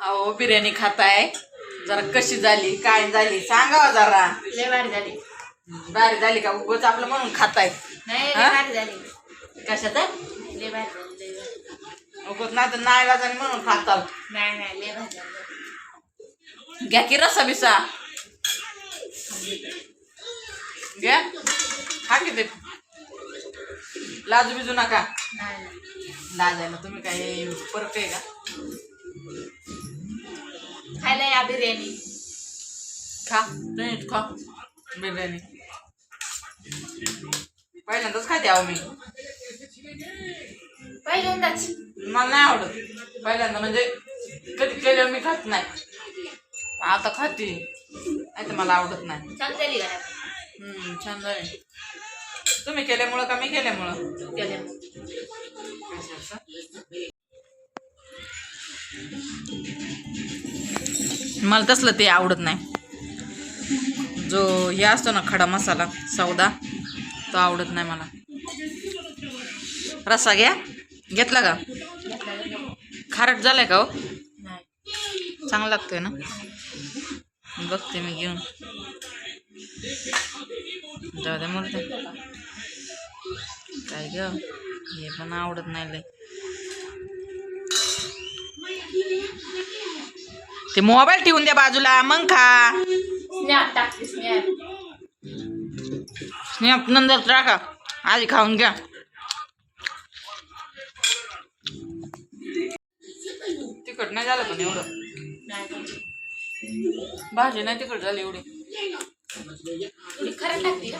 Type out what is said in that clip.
अहो बिर्याणी खाताय. जरा कशी झाली काय झाली सांगावा जरा. लय भारी झाली. बारी झाली का? उगच आपलं म्हणून खाताय. नाही लय हा? भारी झाली. कशात? लय भारी झाली लय भारी. उगत नाही तर नाही लाजाने म्हणून खाताल. नाही नाही लय भारी झाली. घ्या की रसा बिसा. घ्या. खा की ते. लाजू बिजू नका. नाही नाही. लाजायला तुम्ही काय परक आहे का? खायला या बिर्याणी. खा. तुम्ही खा. बिर्याणी. पहिल्यांदाच खाते अहो मी. पहिल्यांदाच. मला नाही आवडत. पहिल्यांदा म्हणजे कधी केल्यावर मी खात नाही. आता खाते. नाही तर मला आवडत नाही. छान झाली घरात हम्म, छान झाले. तुम्ही केल्यामुळं का मी केल्यामुळं? केल्या मला तसलं ते आवडत नाही. जो हे असतो ना खडा मसाला सौदा तो आवडत नाही मला. रस्सा घ्या. घेतला का? खारट झालाय का हो? नाही चांगला लागतोय ना? बघते मी घेऊन. जाऊ दे मूर्ती काय ग? हे पण आवडत नाही लय. ते मोबाईल ठेवून द्या बाजूला मग खा. स्नॅप टाकते स्नॅप. स्नॅप नंतर टाका. आधी खाऊन घ्या. तिखट नाही झालं पण एवढं? भाजी नाही तिखट झाली एवढी. खरं टाकते